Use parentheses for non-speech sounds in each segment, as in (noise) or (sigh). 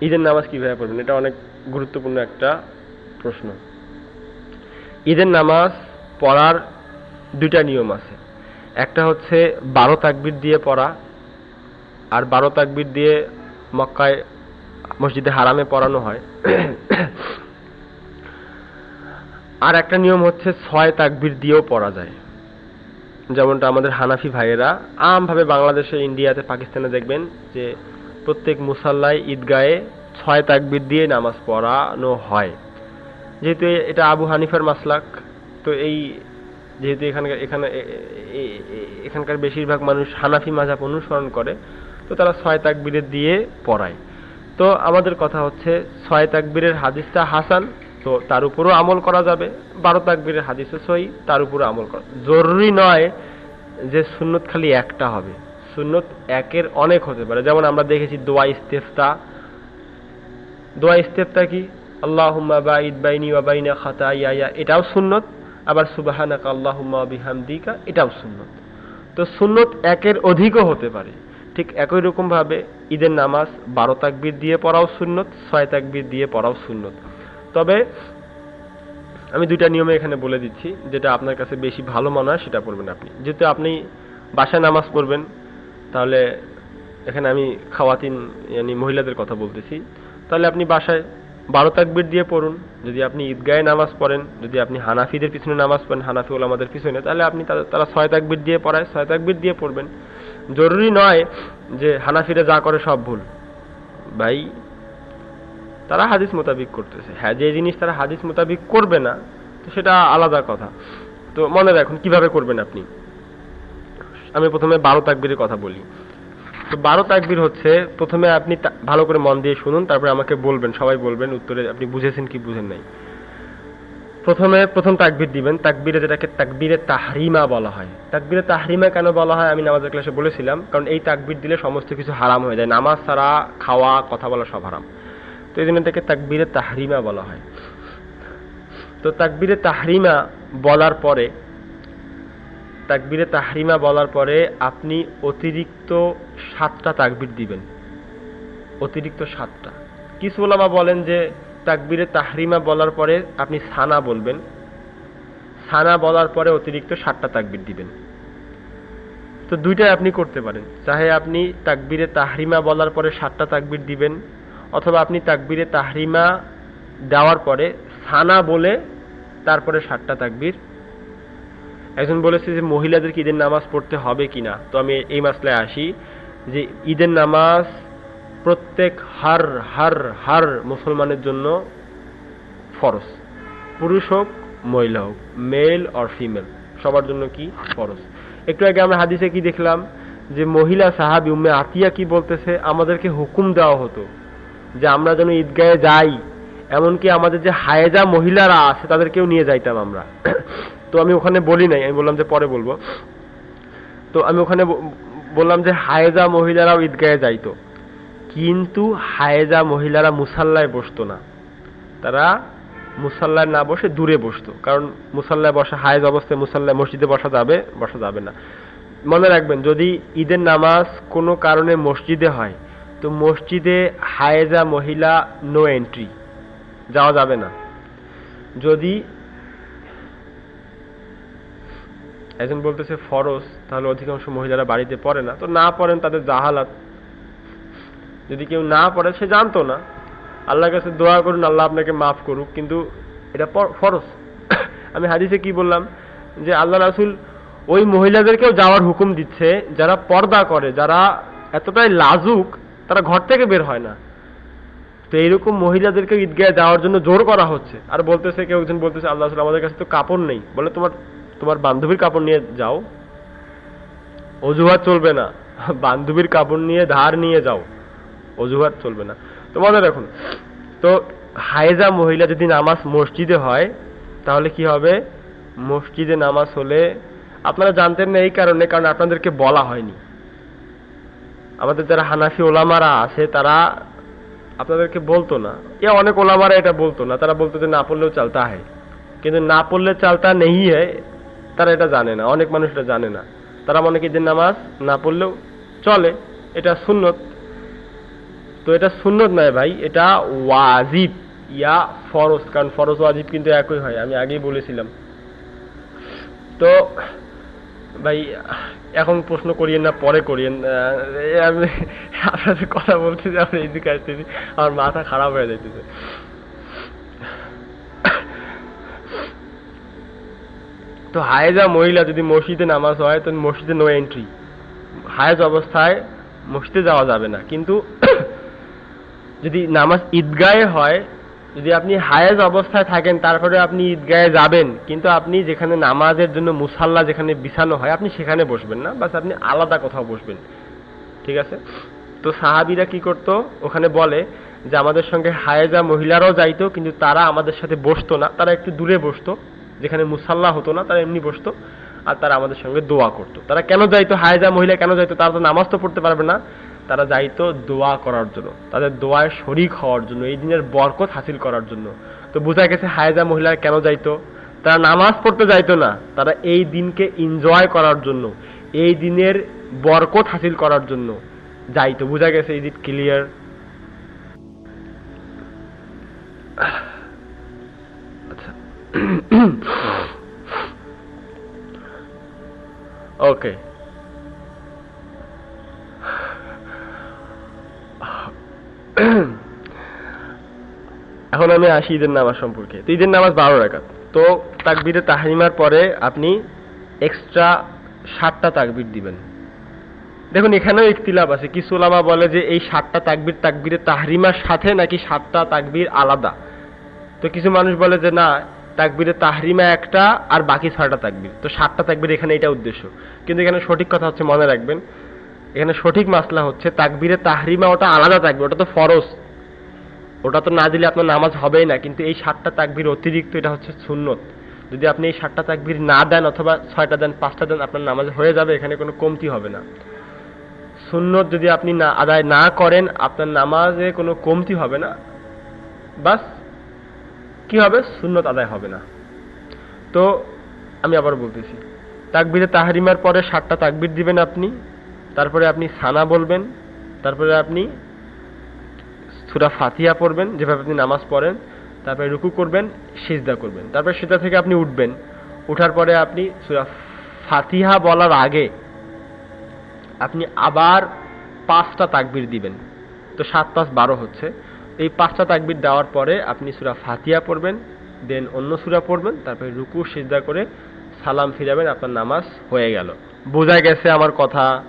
ঈদের নামাজ কীভাবে পড়বেন? এটা অনেক গুরুত্বপূর্ণ একটা প্রশ্ন। ঈদের নামাজ পড়ার দুইটা নিয়ম আছে। একটা হচ্ছে বারো তাকবির দিয়ে পড়া, আর বারো তাকবির দিয়ে মক্কায়, মসজিদে হারামে পড়ানো হয়। আর একটা নিয়ম হচ্ছে ছয় তাকবির দিয়েও পড়া যায়। যেমনটা আমাদের হানাফি ভাইয়েরা, আমভাবে বাংলাদেশে, ইন্ডিয়াতে, পাকিস্তানে দেখবেন যে প্রত্যেক মুসাল্লায় ঈদগায়ে ছয় তাকবির দিয়ে নামাজ পড়ানো হয়। যেহেতু এটা আবু হানিফার মাসলাক, তো এই যেহেতু এখানকার, এখানে এখানকার বেশিরভাগ মানুষ হানাফি মাঝাব অনুসরণ করে, তো তারা ছয় তাকবিরের দিয়ে পড়ায়। তো আমাদের কথা হচ্ছে ছয় তাকবীরের হাদিসটা হাসান, তো তার উপরও আমল করা যাবে। বারো তাকবীরের হাদিসও সহি, তার উপরও আমল করা জরুরি নয় যে সুন্নত খালি একটা হবে। সুন্নত একের অনেক হতে পারে। যেমন আমরা দেখেছি দোয়া ইস্তেফতা। দোয়া ইস্তেফতা কি? আল্লাহুম্মা বাঈদ বাইনি ওয়া বাইনা খাতায়ায়া। এটাও সুন্নত। আবার সুবহানাকা আল্লাহুম্মা বিহামদিকা এটাও সুন্নত। তো সুন্নত একের অধিকও হতে পারে। ঠিক একই রকম ভাবে ঈদের নামাজ বারো তাকবির দিয়ে পড়াও সুন্নত, ছয় তাকবির দিয়ে পড়াও সুন্নত। তবে আমি দুইটা নিয়মে এখানে বলে দিচ্ছি, যেটা আপনার কাছে বেশি ভালো মনে হয় সেটা পড়বেন আপনি। যেহেতু আপনি বাসায় নামাজ পড়বেন তাহলে এখানে আমি খাওয়াতিন yani মহিলাদের কথা বলতেছি। তাহলে আপনি বাসায় বারো তাকবির দিয়ে পড়ুন। যদি আপনি ঈদগাহে নামাজ পড়েন, যদি আপনি হানাফিদের পিছনে নামাজ পড়েন হানাফি ওলামাদের পিছনে, তাহলে আপনি তারা ছয় তাকবির দিয়ে পড়ায়, ছয় তাকবির দিয়ে পড়বেন। জরুরি নয় যে হানাফিরা যা করে সব ভুল। ভাই, তারা হাদিস মোতাবিক করতেছে। হ্যাঁ যে জিনিস তারা হাদিস মোতাবিক করবে না, তো সেটা আলাদা কথা। তো মনে রাখুন, কীভাবে করবেন আপনি? আমি প্রথমে বারো তাকবীরের কথা বলি। তো বারো তাকবীর হচ্ছে, প্রথমে আপনি ভালো করে মন দিয়ে শুনুন, তারপরে আমাকে বলবেন, সবাই বলবেন, উত্তরে আপনি বুঝেছেন কি বুঝেন নাই। প্রথমে প্রথম তাকবীর দিবেন, তাকবিরে যেটাকে তাকবীরে তাহরিমা বলা হয়। তাকবীরে তাহরিমা কেন বলা হয়? আমি নামাজের ক্লাসে বলেছিলাম, কারণ এই তাকবীর দিলে সমস্ত কিছু হারাম হয়ে যায়। নামাজ ছাড়া খাওয়া, কথা বলা সব হারাম। তো এই জন্য এটাকে তাকবীরে তাহরিমা বলা হয়। তো তাকবীরে তাহরিমা বলার পরে তাকবীরে তাহরিমা বলার পরে আপনি অতিরিক্ত সাতটা তাকবির দিবেন। অতিরিক্ত সাতটা। কিছু ওলামা বলেন যে তাকবীরে তাহরিমা বলার পরে আপনি সানা বলবেন। সানা বলার পরে অতিরিক্ত সাতটা তাকবির দিবেন। তো দুইটাই আপনি করতে পারেন। চাহে আপনি তাকবীরে তাহরিমা বলার পরে সাতটা তাকবির দিবেন, অথবা আপনি তাকবীরে তাহরিমা দেওয়ার পরে সানা বলে তারপরে সাতটা তাকবীর একজন বলেছে যে মহিলাদেরকে ঈদের নামাজ পড়তে হবে কিনা। তো আমি এই মাসলায় আসি যে ঈদের নামাজ প্রত্যেক হার হার হার মুসলমানের জন্য ফরজ। পুরুষ হোক, মহিলা হোক, মেল অর ফিমেল, সবার জন্য কি? ফরজ। একটু আগে আমরা হাদিসে কি দেখলাম যে মহিলা সাহাবি উম্মে আতিয়া কি বলতেছে? আমাদেরকে হুকুম দেওয়া হতো যে আমরা যেন ঈদগাহে যাই, এমনকি আমাদের যে হায়েজা মহিলারা আছে, তাদেরকেও নিয়ে যাইতাম আমরা। তো আমি ওখানে বলি নাই, আমি বললাম যে পরে বলব। তো আমি ওখানে বললাম যে হায়েজা মহিলারাও ঈদগাহে যাইতো। কিন্তু হায়েজা মহিলারা মুসাল্লায় বসতো না। তারা মুসাল্লায় না বসে দূরে বসতো। কারণ মুসাল্লায় বসা, হায়েজ অবস্থায় মুসাল্লায় মসজিদে বসা যাবে বসা যাবে না। মনে রাখবেন, যদি ঈদের নামাজ কোনো কারণে মসজিদে হয়, তো মসজিদে হায়েজা মহিলা নো এন্ট্রি যাওয়া যাবে না। যদি একজন বলতেছে, ফরজ, তাহলে অধিকাংশ মহিলারা বাড়িতে পড়ে না। তো না পড়েন তাদের জাহালাত। যদি কেউ না পড়ে, সে জানতো না। আল্লাহর কাছে দোয়া করুন, আল্লাহ আপনাকে মাফ করুক, কিন্তু এটা ফরজ। (coughs) আমি হাদিসে কি বললাম, যে আল্লাহ রাসুল ওই মহিলাদেরকেও যাওয়ার হুকুম দিচ্ছে, যারা পর্দা করে, যারা এতটাই লাজুক, তারা ঘর থেকে বের হয় না। তো এইরকম মহিলাদেরকে ঈদগাহে যাওয়ার জন্য জোর করা হচ্ছে। আর বলতেছে, কেউ একজন বলতেছে, আল্লাহ আমাদের কাছে তো কাপড় নেই। বলে, তোমার তোমার বান্ধবীর কাপড় নিয়ে যাও। অজুহাত চলবে না। বান্ধবীর কাপড় নিয়ে, ধার নিয়ে যাও। অজুহাত চলবে না। তো মনে রাখুন তো হায়েজা মহিলা যদি নামাজ মসজিদে হয়, তাহলে কি হবে? মসজিদে নামাজ হলে, আপনারা জানতেন না এই কারণে, কারণ আপনাদেরকে বলা হয়নি। আমাদের যারা হানাফি ওলামারা আছে, তারা আপনাদেরকে বলতো না। এ অনেক ওলামারা এটা বলতো না। তারা বলতো যে না পড়লেও চালতা হয় কিন্তু না পড়লে চালতা নেই হয় তারা এটা জানে না, অনেক মানুষ এটা জানে না। তারা মনে কি যে নামাজ না পড়লেও চলে, এটা সুন্নত। তো এটা সুন্নত নয় ভাই, এটা ওয়াজিব। ইয়া ফরজ, কারণ ফরজ, ওয়াজিব কিন্তু একই হয়, আমি আগেই বলেছিলাম। তো ভাই, এখন প্রশ্ন করিয়েন না, পরে করিয়েন। আমি আপনাদের কথা বলতেছি আপনি এইদিকে আসতেছি, আমার মাথা খারাপ হয়ে যাইতেছে। তো হায়েজা মহিলা যদি মসজিদে নামাজ হয়, তো মসজিদে নো এন্ট্রি হায়েজ অবস্থায় মসজিদে যাওয়া যাবে না। কিন্তু (clears throat) যদি নামাজ ঈদগাহে হয়, যদি আপনি হায়েজ অবস্থায় থাকেন, তারপরে আপনি ঈদগাহে যাবেন, কিন্তু আপনি যেখানে নামাজের জন্য মুসাল্লা যেখানে বিছানো হয়, আপনি সেখানে বসবেন না, বাস আপনি আলাদা কোথাও বসবেন। ঠিক আছে? তো সাহাবিরা কি করতো? ওখানে বলে যে, আমাদের সঙ্গে হায়েজা মহিলারাও যাইতো, কিন্তু তারা আমাদের সাথে বসতো না, তারা একটু দূরে বসতো। যেখানে মুসাল্লা হতো না, তারা এমনি বসতো আর তারা আমাদের সঙ্গে দোয়া করতো। তারা কেন যাইতো? হায়েজা মহিলা কেন যাইতো? তারা তো নামাজ তো পড়তে পারবে না। তারা যাইতো দোয়া করার জন্য, তাদের দোয়ায় শরিক হওয়ার জন্য, এই দিনের বরকত হাসিল করার জন্য। তো বোঝা গেছে হায়েজা মহিলা কেন যাইতো? তারা নামাজ পড়তে যাইতো না। তারা এই দিনকে এনজয় করার জন্য, এই দিনের বরকত হাসিল করার জন্য যাইতো। বোঝা গেছে ইজ ইট ক্লিয়ার ওকে এখন আমি আসি ঈদের নামাজ সম্পর্কে। তো ঈদের নামাজ বারো রাকাত। তো তাকবিরে তাহরিমার পরে আপনি এক্সট্রা ষাটটা তাকবির দিবেন। দেখুন, এখানেও ইখতিলাফ আছে। কিছু ওলামা বলে যে এই সাতটা তাকবির তাকবিরে তাহরিমার সাথে নাকি সাতটা তাকবির আলাদা। তো কিছু মানুষ বলে যে না তাকবিরে তাহরিমা একটা আর বাকি ছয়টা তাকবির। তো সাতটা তাকবির এখানে এটা উদ্দেশ্য। কিন্তু এখানে সঠিক কথা হচ্ছে, মনে রাখবেন, এখানে সঠিক মাসলা হচ্ছে তাকবিরে তাহরিমা ওটা আলাদা তাকবির, ওটা তো ফরজ। ওটা তো না দিলে আপনার নামাজ হবেই না, কিন্তু এই সাতটা তাকবির অতিরিক্ত, এটা হচ্ছে সুন্নত। যদি আপনি এই সাতটা তাকবির না দেন অথবা ছয়টা দেন, পাঁচটা দেন, আপনার নামাজ হয়ে যাবে, এখানে কোনো কমতি হবে না। সুন্নত যদি আপনি না আদায় না করেন, আপনার নামাজে কোনো কমতি হবে না। বাস কি হবে? সুন্নত আদায় হবে না। তো আমি আবার বলতেছি, তাকবিরে তাহারিমার পরে সাতটা তাকবির দিবেন আপনি, তারপরে আপনি সানা বলবেন, তারপরে আপনি সুরা ফাতিহা পড়বেন, যেভাবে আপনি নামাজ পড়েন, তারপরে রুকু করবেন, সিজদা করবেন। তারপরে সেটা থেকে আপনি উঠবেন। উঠার পরে আপনি সুরা ফাতিহা বলার আগে আপনি আবার পাঁচটা তাকবির দিবেন। তো সাত পাঁচ বারো হচ্ছে। এই পাঁচটা তাকবির দেওয়ার পরে আপনি সুরা ফাতিয়া পড়বেন, দেন অন্য সুরা পড়বেন, তারপরে রুকু, সিজদা করে সালাম ফিরাবেন, আপনার নামাজ হয়ে গেল। বোঝা গেছে আমার কথা।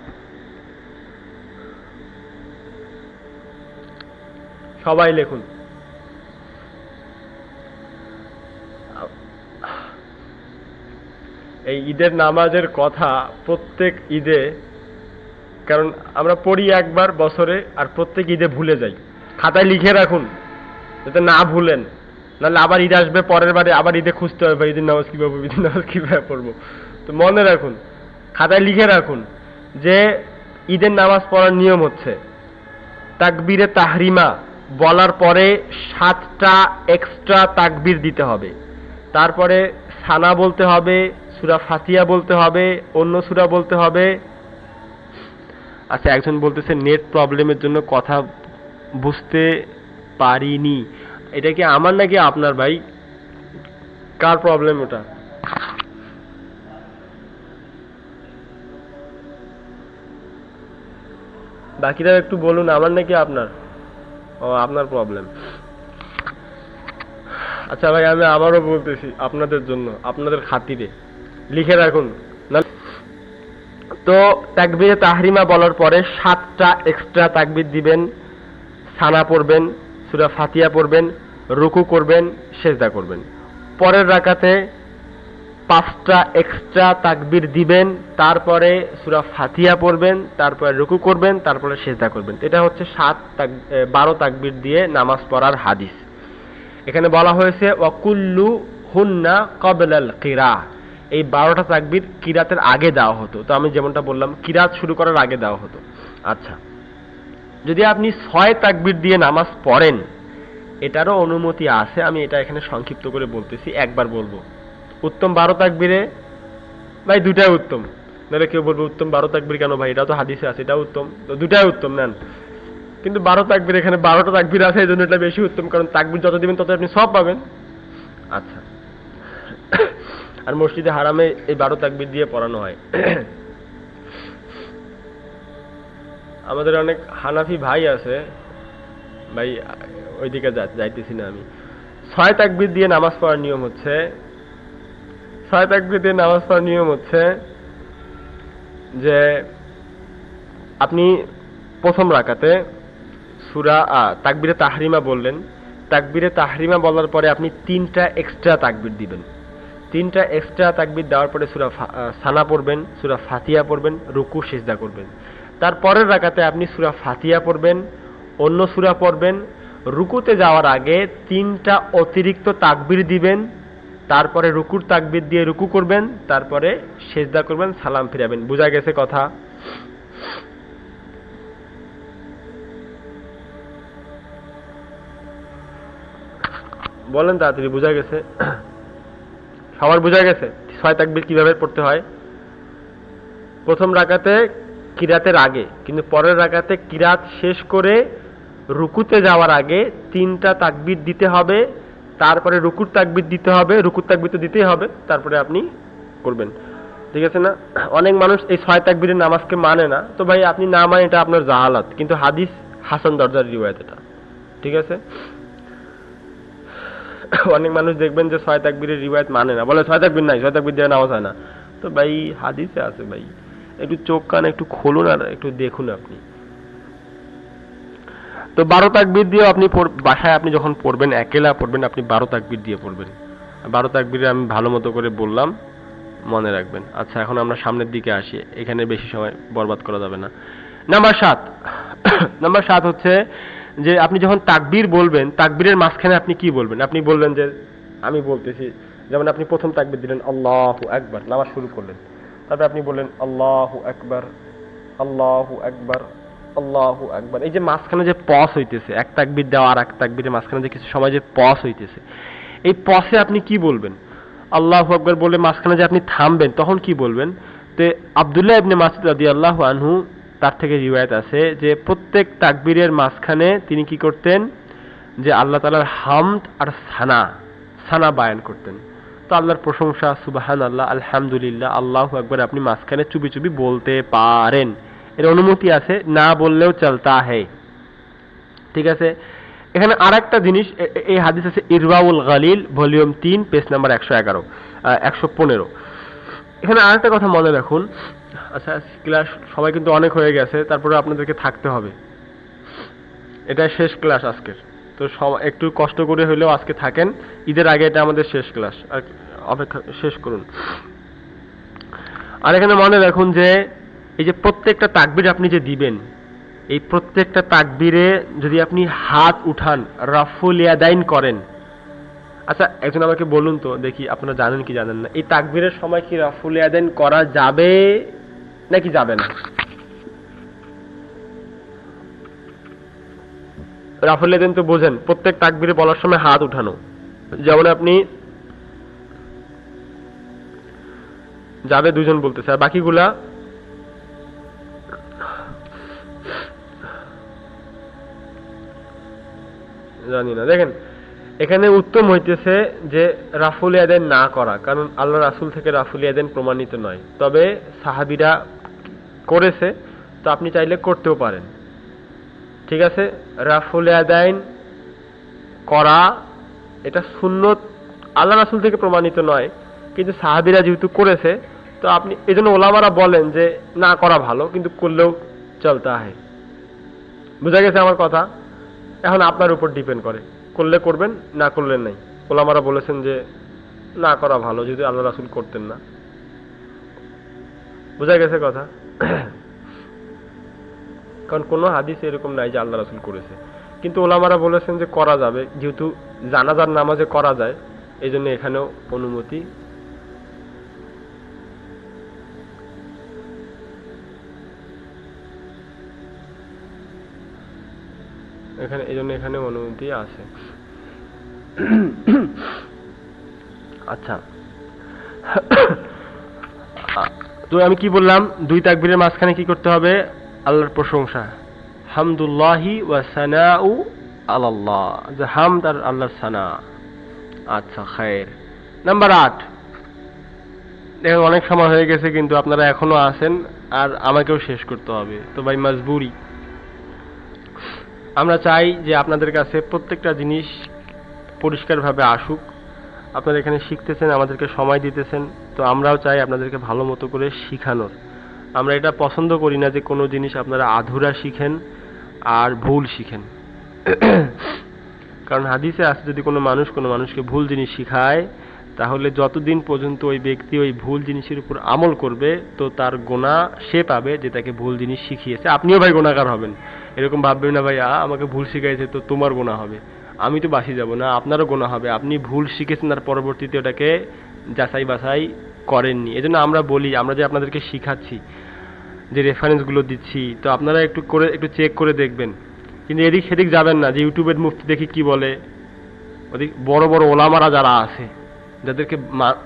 সবাই লিখুন। এই ঈদের নামাজের কথা প্রত্যেক ঈদে, কারণ আমরা পড়ি একবার বছরে, আর প্রত্যেক ঈদে ভুলে যাই। খাতায় লিখে রাখুন, যাতে না ভুলেন। নাহলে আবার ঈদ আসবে, পরের বারে আবার ঈদে খুঁজতে হবে, ঈদের নামাজ কীভাবে ঈদের নামাজ কীভাবে পড়ব। তো মনে রাখুন, খাতায় লিখে রাখুন যে ঈদের নামাজ পড়ার নিয়ম হচ্ছে, তাকবিরে তাহরিমা বলার পরে সাতটা এক্সট্রা তাকবির দিতে হবে। তারপরে সানা বলতে হবে, সুরা ফাতিয়া বলতে হবে, অন্য সুরা বলতে হবে। আচ্ছা একজন বলতেছে, নেট প্রবলেমের জন্য কথা বুঝতে পারিনি। এটা কি আমার নাকি আপনার ভাই? কার প্রবলেম ওটা? বাকিরা একটু বলুন, আমার নাকি আপনার? ও, আপনার প্রবলেম আচ্ছা ভাই, আমি আবারও বলতেছি আপনাদের জন্য, আপনাদের খাতিরে। লিখে রাখুন। তো তাকবিরে তাহরিমা বলার পরে সাতটা এক্সট্রা তাকবির দিবেন। সানা পড়বেন, সুরা ফাতিয়া পড়বেন, রুকু করবেন, সেজদা করবেন। পরের রাকাতে পাঁচটা এক্সট্রা তাকবির দিবেন, তারপরে সুরা ফাতিয়া পড়বেন, তারপরে রুকু করবেন, তারপরে সেজদা করবেন। এটা হচ্ছে সাত তাক বারো তাকবির দিয়ে নামাজ পড়ার হাদিস। এখানে বলা হয়েছে, ওয়াকুল্লু হুন্না কবলাল কিরা এই বারোটা তাকবির কিরাতের আগে দেওয়া হতো। তো আমি যেমনটা বললাম, কিরাত শুরু করার আগে দেওয়া হতো। আচ্ছা। যদি আপনি ছয় তাকবির দিয়ে নামাজ পড়েন, এটারও অনুমতি আছে, আমি এটা এখানে সংক্ষিপ্ত করে বলতেছি, একবার বলব। উত্তম বারো তাকবিরে, ভাই দুটাই উত্তম। নাহলে কেউ বলবে, উত্তম বারো তাকবির কেন ভাই? এটা তো হাদিসে আছে, এটাও উত্তম। তো দুটাই উত্তম, নেন। কিন্তু বারো তাকবির, এখানে বারোটা তাকবির আছে এই জন্য এটা বেশি উত্তম, কারণ তাকবির যত দিবেন তত আপনি সব পাবেন। আচ্ছা। আর মসজিদে হারামে এই বারো তাকবির দিয়ে পড়ানো হয়। আমাদের অনেক হানাফি ভাই আছে। ভাই, ওইদিকে যাইতেছি না আমি। ছয় তাকবির দিয়ে নামাজ পড়ার নিয়ম হচ্ছে, ছয় তাকবির দিয়ে নামাজ পড়ার নিয়ম হচ্ছে যে আপনি প্রথম রাকাতে সুরা তাকবিরে তাহরিমা বললেন। তাকবিরে তাহরিমা বলার পরে আপনি তিনটা এক্সট্রা তাকবির দিবেন। তিনটা এক্সট্রা তাকবির দেওয়ার পরে সুরা সানা পড়বেন, সুরা ফাতিয়া পড়বেন, রুকু, সেজদা করবেন। তারপরের রাকাতে আপনি সুরা ফাতিয়া পড়বেন, অন্য সুরা পড়বেন, রুকুতে যাওয়ার আগে তিনটা অতিরিক্ত তাকবির দিবেন, তারপরে রুকুর তাকবির দিয়ে রুকু করবেন, তারপরে সেজদা করবেন, সালাম ফিরাবেন। বোঝা গেছে কথা? বলেন তাড়াতাড়ি, বোঝা গেছে? সবার বোঝা গেছে? ছয় তাকবির কীভাবে পড়তে হয়? প্রথম রাকাতে কিরাতের আগে, কিন্তু পরের রাকাতে কিরাত শেষ করে রুকুতে যাওয়ার আগে তিনটা তাকবির দিতে হবে, তারপরে রুকুর তাকবির দিতে হবে, রুকুর তাকবির তো দিতেই হবে, তারপরে আপনি করবেন। ঠিক আছে না? অনেক মানুষ এই ছয় তাকবীরের নামাজকে মানে না, তো ভাই আপনি না মানে এটা আপনার জাহালাত, কিন্তু হাদিস হাসান দরজার রিওয়ায়ত এটা। ঠিক আছে? অনেক মানুষ দেখবেন যে ছয় তাকবীরের রিওয়ায়ত মানে না। বলে ছয় তাকবীর নাই, ছয় তাকবীর দিয়ে নামাজ হয় না। তো ভাই হাদিসে আছে ভাই। একটু চোখ কান একটু খুলুন আর একটু দেখুন আপনি। তো বারো তাকবির দিয়ে আপনি বাসায় আপনি যখন পড়বেন, একেলা পড়বেন, আপনি বারো তাকবির দিয়ে পড়বেন। বারো তাকবিরে আমি ভালো মতো করে বললাম, মনে রাখবেন। আচ্ছা এখন আমরা সামনের দিকে আসি, এখানে বেশি সময় বরবাদ করা যাবে না। নাম্বার সাত (coughs) নাম্বার সাত হচ্ছে যে আপনি যখন তাকবীর বলবেন, তাকবীরের মাঝখানে আপনি কি বলবেন? আপনি বললেন যে, আমি বলতেছি, যেমন আপনি প্রথম তাকবির দিলেন, আল্লাহু একবার নামাজ শুরু করলেন। তারপরে আপনি বললেন, আল্লাহু একবার আল্লাহু একবার আল্লাহু একবার এই যে মাঝখানে যে পস হইতেছে, এক তাকবির দেওয়া আর এক তাকবীরের মাঝখানে যে কিছু সময় যে পস হইতেছে, এই পসে আপনি কি বলবেন? আল্লাহু আকবার বলে মাঝখানে যে আপনি থামবেন, তখন কি বলবেন? তে আব্দুল্লাহ ইবনে মাসুদ রাদিয়াল্লাহু আনহু, তার থেকে রিওয়ায়াত আছে যে প্রত্যেক তাকবীরের মাঝখানে তিনি কি করতেন? যে আল্লাহ তাআলার হামদ আর সানা সানা বায়ান করতেন। তো আল্লাহর প্রশংসা সুবাহান আল্লাহ আলহামদুলিল্লাহ, আল্লাহ আকবার, আপনি মাঝখানে চুপি চুপি বলতে পারেন। এর অনুমতি আছে, না বললেও চলতা হে। ঠিক আছে? এখানে আর একটা জিনিস এই হাদিস আছে, ইরবাউল গালিল, ভলিউম তিন, পেজ নাম্বার একশো এগারো একশো পনেরো। এখানে আর একটা কথা মনে রাখুন। আচ্ছা ক্লাস সবাই কিন্তু অনেক হয়ে গেছে, তারপরে আপনাদেরকে থাকতে হবে। এটা শেষ ক্লাস আজকের। তো একটু কষ্ট করে হলেও আজকে থাকেন। ঈদের আগে এটা আমাদের শেষ ক্লাস। আর অপেক্ষা, শেষ করুন। আর এখানে মনে রাখুন যে, এই যে প্রত্যেকটা তাকবির আপনি যে দিবেন, এই প্রত্যেকটা তাকবিরে যদি আপনি হাত উঠান, রাফুল ইয়াদাইন করেন। আচ্ছা একজন আমাকে বলুন তো, দেখি আপনারা জানেন কি জানেন না। এই তাকবিরের সময় কি রাফুল ইয়াদাইন করা যাবে নাকি যাবে না? রাফুল ইয়াদাইন তো বোঝেন, প্রত্যেক তাকবিরে বলার সময় হাত উঠানো। যেমন আপনি যাবে দুজন বলতেছে, আর বাকিগুলা জানি না। দেখেন, এখানে উত্তম হইতেছে যে রাফুল ইয়াদেন না করা, কারণ আল্লাহ রাসুল থেকে রাফুল ইয়াদেন প্রমাণিত নয়। তবে সাহাবিরা করেছে, তো আপনি চাইলে করতেও পারেন। ঠিক আছে? রাফুল ইয়াদাইন করা, এটা সুন্নত, আল্লাহ রাসুল থেকে প্রমাণিত নয়, কিন্তু সাহাবিরা যেহেতু করেছে, তো আপনি এই জন্য ওলামারা বলেন যে না, করা ভালো, কিন্তু করলেও চলতে হয়। বুঝা গেছে আমার কথা? এখন আপনার উপর ডিপেন্ড করে, করলে করবেন, না করলে নাই। ওলামারা বলেছেন যে না, করা ভালো যদি আল্লাহ রাসুল করতেন না। বোঝা গেছে কথা? কারণ কোনো হাদিস এরকম নাই যে আল্লাহ রাসুল করেছে। কিন্তু ওলামারা বলেছেন যে করা যাবে, যেহেতু জানাজার নামাজে করা যায় এই জন্য এখানেও অনুমতি। এখানে এই জন্য এখানে অনুমতি আছে। আচ্ছা। তো আমি কি বললাম? দুই তাকবীরের মাঝখানে কি করতে হবে? আল্লাহর প্রশংসা। হামদুল্লাহি ওয়া সানাউ আলাল্লাহ। যে হামদ আর আল্লাহর সানা। আচ্ছা খায়ের। নাম্বার আট। দেখেন, অনেক সময় হয়ে গেছে, কিন্তু আপনারা এখনও আছেন আর আমাকেও শেষ করতে হবে। তো ভাই, মজবুরি। আমরা চাই যে আপনাদের কাছে প্রত্যেকটা জিনিস পরিষ্কারভাবে আসুক। আপনারা এখানে শিখতেছেন, আমাদেরকে সময় দিতেছেন। তো আমরাও চাই আপনাদেরকে ভালো মতো করে শিখানোর। আমরা এটা পছন্দ করি না যে কোনো জিনিস আপনারা আধুরা শিখেন আর ভুল শিখেন। কারণ হাদিসে আছে, যদি কোনো মানুষ কোনো মানুষকে ভুল জিনিস শিখায়, তাহলে যতদিন পর্যন্ত ওই ব্যক্তি ওই ভুল জিনিসের উপর আমল করবে, তো তার গোনা সে পাবে যে তাকে ভুল জিনিস শিখিয়েছে। আপনিও ভাই গোনাকার হবেন। এরকম ভাববেন না ভাই আ আমাকে ভুল শিখাইছে, তো তোমার গোনা হবে। আমি তো বাসি যাব না, আপনারও গোনা হবে। আপনি ভুল শিখেছেন আর পরবর্তীতে ওটাকে যাচাই বাছাই করেননি। এজন্য আমরা বলি, আমরা যে আপনাদেরকে শিখাচ্ছি, যে রেফারেন্সগুলো দিচ্ছি, তো আপনারা একটু করে, একটু চেক করে দেখবেন। কিন্তু এদিক সেদিক যাবেন না, যে ইউটিউবের মুফতি দেখি কি বলে, ওদিক বড় বড় ওলামারা যারা আছে, যাদেরকে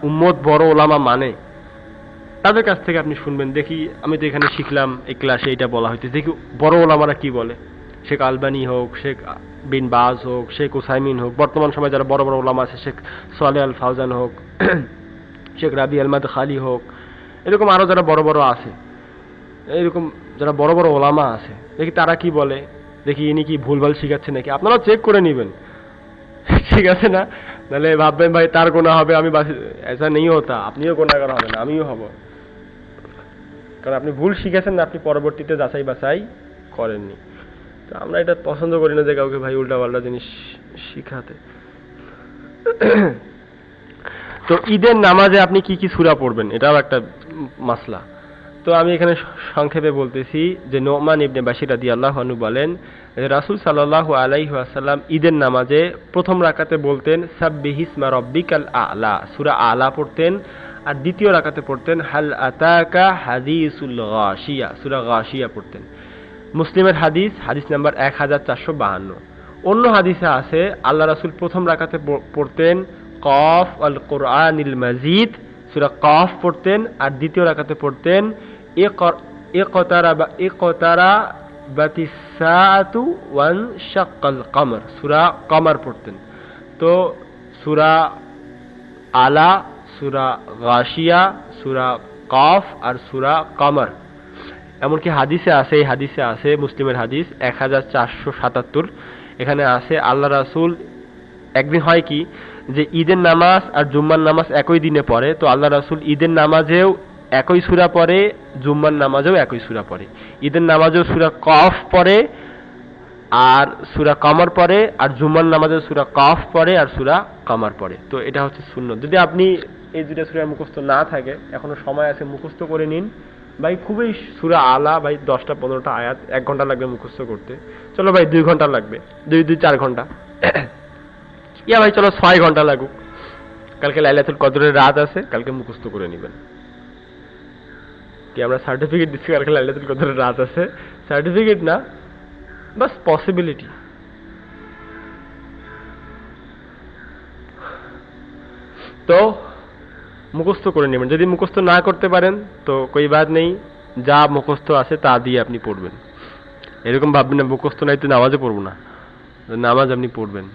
উম্মত বড় ওলামা মানে তাদের কাছ থেকে আপনি শুনবেন। দেখি, আমি তো এখানে শিখলাম, এই ক্লাসে এটা বলা হইতে দেখি বড় ওলামারা কি বলে। শেখ আলবানি হোক, শেখ বিন বাজ হোক, শেখ ওসাইমিন হোক, বর্তমান সময় যারা বড় বড় ওলামা আছে, শেখ সোয়ালে আল ফাউজান হোক শেখ রাবি আলমাদ খালি হোক, এরকম আরও যারা বড় বড় আছে, এরকম যারা বড় বড় ওলামা আছে, দেখি তারা কি বলে, দেখি ইনি কি ভুলভাল শিখাচ্ছে নাকি, আপনারাও চেক করে নেবেন। (laughs) ঠিক আছে না? নাহলে ভাববেন, ভাই, তার গোনা হবে, আমি বাসি এসা নেই হতা আপনিও গোনাগার হবেন আমিও হব। কারণ আপনি ভুল শিখেছেন না, আপনি পরবর্তীতে যাচাই বাছাই করেননি। তো আমরা এটা পছন্দ করি না যে কাউকে ভাই উল্টা পাল্টা জিনিস শিখাতে। (clears throat) তো ঈদের নামাজে আপনি কি কি সুরা পড়বেন? এটাও একটা মাসলা। তো আমি এখানে সংক্ষেপে বলতেছি যে নোমান ইবনে বাশির আল্লাহ আনহু বলেন রাসূল সাল্লাল্লাহু আলাইহি ওয়াসাল্লাম ঈদের নামাজে প্রথম রাকাতে বলতেন সাব্বিহিসমা রাব্বিকাল আলা। সুরা আলা পড়তেন আর দ্বিতীয় রাকাতে পড়তেন, হাল আতাকা হাদিসুল গাশিয়া। সূরা গাশিয়া পড়তেন। মুসলিমের হাদিস হাদিস নাম্বার এক হাজার চারশো বাহান্ন। অন্য হাদিসে আছে, আল্লাহ রাসূল প্রথম রাকাতে পড়তেন কফ আল কোরআনিল মাজিদ। সুরা কফ পড়তেন আর দ্বিতীয় রাকাতে পড়তেন এ ইকতারা বা এ কতারা বাতিসাতু ওয়ান শাক্কাল কমর। সুরা কমর পড়তেন। তো সুরা আলা, সুরা গাশিয়া, সুরা কফ আর সুরা কমর। এমনকি হাদিসে আছে, এই হাদিসে আছে, মুসলিমের হাদিস এক হাজার চারশো সাতাত্তর। এখানে আছে, আল্লাহ রাসূল, একদিন হয় কি যে ঈদের নামাজ আর জুম্মার নামাজ একই দিনে পড়ে, তো আল্লাহ রাসূল ঈদের নামাজেও একই সুরা পড়ে, জুম্মার নামাজেও একই সুরা পড়ে। ঈদের নামাজেও সুরা কফ পড়ে আর সুরা কামার পড়ে আর জুম্মার নামাজেও সুরা কফ পড়ে আর সুরা কামার পড়ে। তো এটা হচ্ছে শূন্য যদি আপনি এই দুইটা সূরা মুখস্থ না থাকে, এখনও সময় আছে, মুখস্থ করে নিন। ভাই, খুবই সুরা আলা, ভাই, দশটা, পনেরোটা আয়াত, এক ঘণ্টা লাগবে মুখস্থ করতে। চলো ভাই, দুই ঘণ্টা লাগবে। দুই দুই, চার ঘণ্টা। ইয়া ভাই, চলো ছয় ঘণ্টা লাগুক। কালকে লাইলাতুল কদরের রাত আছে, কালকে মুখস্থ করে নেবেন। কি, আমরা সার্টিফিকেট দিচ্ছি কালকে লাইলাতুল কদরের রাত আছে। সার্টিফিকেট না, বাস পসিবিলিটি তো, মুখস্থ করে নেবেন। যদি মুখস্থ না করতে পারেন, তো কই বাদ নেই, যা মুখস্থ আছে তা দিয়ে আপনি পড়বেন। এরকম ভাববেন না, মুখস্থ নাই তো নামাজে পড়ব না। নামাজ আপনি পড়বেন।